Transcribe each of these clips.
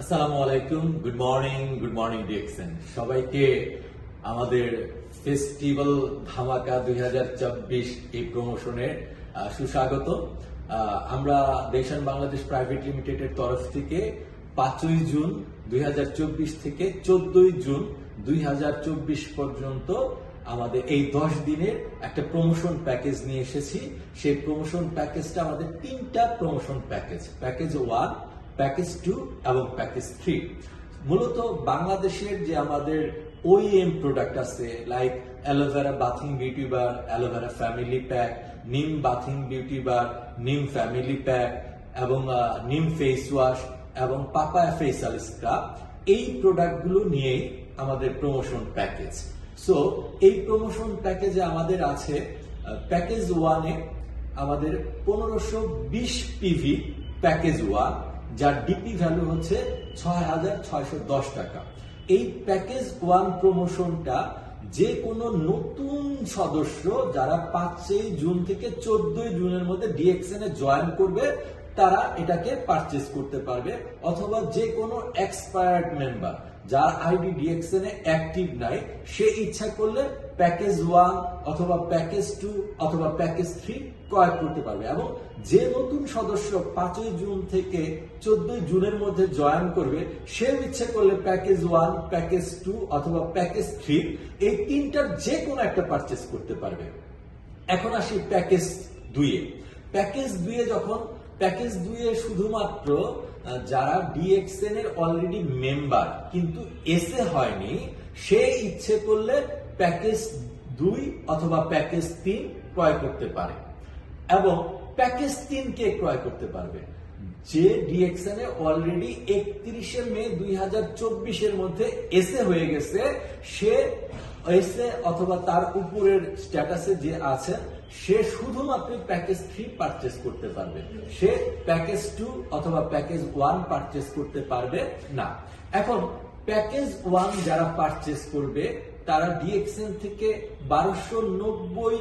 আসসালামু আলাইকুম। Good morning good morning DXN সবাইকে আমাদের ফেস্টিভ্যাল ধামাকা দুই হাজার চব্বিশ এই প্রমোশনে সুস্বাগত। আমরা দেশান বাংলাদেশ প্রাইভেট লিমিটেডের তরফ থেকে পাঁচই জুন দুই হাজার চব্বিশ থেকে চোদ্দই জুন দুই হাজার চব্বিশ পর্যন্ত আমাদের এই দশ দিনের একটা প্রমোশন প্যাকেজ নিয়ে এসেছি। সেই প্রমোশন প্যাকেজটা আমাদের তিনটা promotion package. Package one package two এবং প্যাকেজ থ্রি। মূলত বাংলাদেশের যে আমাদের ওইএম প্রোডাক্ট আছে like aloe vera bathing beauty bar aloe vera family pack neem bathing beauty bar neem family pack এবং নিম ফেস ওয়াশ এবং পাপায়া ফেসাল স্ক্রাব এই প্রোডাক্টগুলো নিয়েই আমাদের প্রমোশন প্যাকেজ সো এই প্রমোশন প্যাকেজে আমাদের আছে প্যাকেজ ওয়ানে আমাদের পনেরোশো বিশ পিভি প্যাকেজ ওয়ান যার ডিপি ভ্যালু হচ্ছে ছয় হাজার ছয়শো দশ টাকা। এই প্যাকেজ ওয়ান প্রমোশনটা যে কোনো নতুন সদস্য যারা পাঁচই জুন থেকে চোদ্দই জুনের মধ্যে ডিএক্সএন এ জয়েন করবে, তারা এটাকে পারচেস করতে পারবে, অথবা যে কোনো এক্সপায়ার্ড মেম্বার যার আইডি ডিএক্সএন এ অ্যাক্টিভ নাই, সে ইচ্ছা করলে প্যাকেজ ওয়ান অথবা প্যাকেজ টু অথবা প্যাকেজ থ্রি ক্রয় করতে পারবে এবং যে নতুন সদস্য পাঁচই জুন থেকে চোদ্দই জুনের মধ্যে জয়েন করবে, সেও ইচ্ছে করলে প্যাকেজ ওয়ান প্যাকেজ টু অথবা প্যাকেজ থ্রি এই তিনটার যে কোনো একটা পারচেস করতে পারবে। এখন আসি প্যাকেজ দুইয়ে। প্যাকেজ দুইয়ে যখন প্যাকেজ দুইয়ে শুধুমাত্র যারা ডিএক্সএন এর অলরেডি মেম্বার কিন্তু এসে হয়নি, সে ইচ্ছে করলে প্যাকেজ দুই অথবা প্যাকেজ তিন ক্রয় করতে পারে। এবং প্যাকেজ তিন কে ক্রয় করতে পারবে? যে ডিএক্সএন এ অলরেডি একত্রিশে মে দুই হাজার চব্বিশের মধ্যে এসে হয়ে গেছে, সে এসে অথবা তার উপরের স্ট্যাটাসে যে আছে, সে শুধুমাত্র প্যাকেজ থ্রি পারচেস করতে পারবে। সে প্যাকেজ টু অথবা প্যাকেজ ওয়ান পারচেস করতে পারবে না। এখন প্যাকেজ ওয়ান যারা পারচেস করবে, তারা ডিএক্সএন থেকে বারোশো নব্বই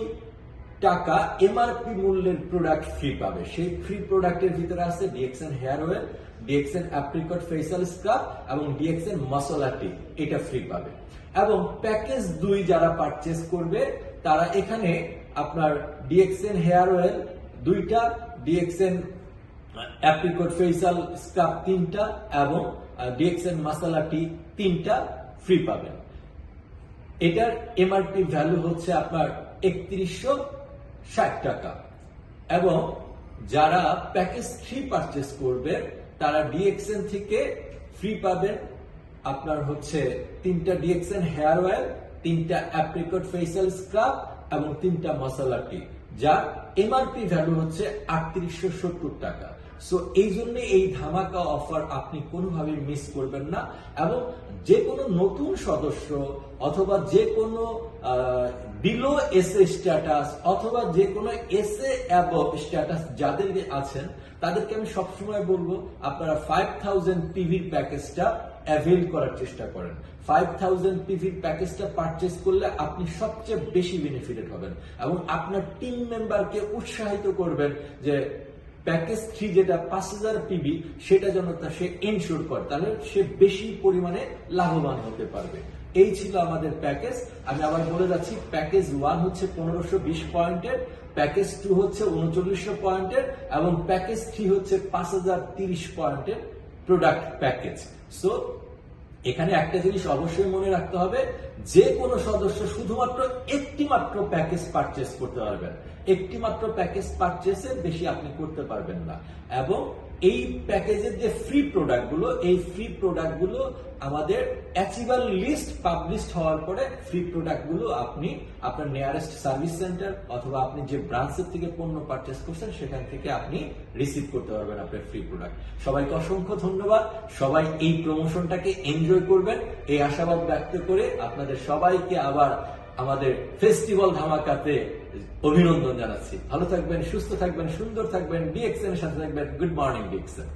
টাকা এমআরপি মূল্যের প্রোডাক্ট ফ্রি পাবে। সেই ফ্রি প্রোডাক্টের ভিতরে আছে DXN hair oil DXN apricot facial scrub এবং ডিএক্সএন মশলা টি এটা ফ্রি পাবে। এবং প্যাকেজ দুই যারা পারচেস করবে, তারা এখানে আপনার ডিএক্সএন হেয়ার অয়েল দুইটা ডিএক্সএন অ্যাপ্রিকট ফেসিয়াল স্ক্রাব তিনটা এবং ডিএক্সএন মশলা টি তিনটা ফ্রি পাবেন। এটার এমআরপি ভ্যালু হচ্ছে আপনার একত্রিশশো ষাট টাকা। এবং যারা প্যাকেজ থ্রি পারচেস করবে, তারা ডিএক্সএন থেকে ফ্রি পাবেন আপনার হচ্ছে তিনটা ডিএক্সএন হেয়ার অয়েল তিনটা অ্যাপ্রিকট ফেসিয়াল স্ক্রাব এবং তিনটা মশলা টি যার এমআরপি ভ্যালু হচ্ছে আটত্রিশশো সত্তর টাকা। সো এই জন্য এই ধামাকা অফার আপনি কোনোভাবে মিস করবেন না এবং যে কোনো নতুন সদস্য অথবা যে কোনো বিলো এসএ স্ট্যাটাস অথবা যে কোনো এসএ অ্যাবভ স্ট্যাটাস যাদের আছেন, তাদেরকে আমি সবসময় বলব আপনারা ফাইভ থাউজেন্ড পিভির প্যাকেজটা অ্যাভেল করার চেষ্টা করেন। ফাইভ থাউজেন্ড পিভির প্যাকেজটা পারচেস করলে আপনি সবচেয়ে বেশি বেনিফিটেড হবেন এবং আপনার টিম মেম্বারকে উৎসাহিত করবেন যে প্যাকেজ থ্রি যেটা পাঁচ হাজার পিবি সেটা যেন তা সে ইনশোর করে, তাহলে সে বেশি পরিমাণে লাভবান হতে পারবে। এই ছিল আমাদের প্যাকেজ আমি আবার বলে যাচ্ছি প্যাকেজ ওয়ান হচ্ছে পনেরোশো বিশ পয়েন্টের প্যাকেজ টু হচ্ছে উনচল্লিশশো পয়েন্টের, এবং প্যাকেজ থ্রি হচ্ছে পাঁচ হাজার তিরিশ পয়েন্টের প্রোডাক্ট প্যাকেজ সো এখানে একটা জিনিস অবশ্যই মনে রাখতে হবে, যে কোনো সদস্য শুধুমাত্র একটি মাত্র প্যাকেজ পারচেস করতে পারবেন। একটি মাত্র প্যাকেজ পারচেসে বেশি আপনি করতে পারবেন না। এবং এই প্যাকেজের যে ফ্রি প্রোডাক্টগুলো এই ফ্রি প্রোডাক্টগুলো আমাদের অ্যাচিভাল লিস্ট পাবলিশড হওয়ার পরে ফ্রি প্রোডাক্টগুলো আপনি আপনার নিয়ারেস্ট সার্ভিস সেন্টার অথবা আপনি যে ব্রাঞ্চের থেকে পণ্য পারচেস করছেন, সেখান থেকে আপনি রিসিভ করতে পারবেন আপনার ফ্রি প্রোডাক্ট সবাইকে অসংখ্য ধন্যবাদ। সবাই এই প্রমোশনটাকে এনজয় করবেন। এই আশাবাদ ব্যক্ত করে আপনাদের সবাইকে আবার আমাদের ফেস্টিভ্যাল ধামাকাতে অভিনন্দন জানাচ্ছি। ভালো থাকবেন, সুস্থ থাকবেন, সুন্দর থাকবেন ডিএক্সএন এর সাথে থাকবেন গুড মর্নিং ডিএক্সএন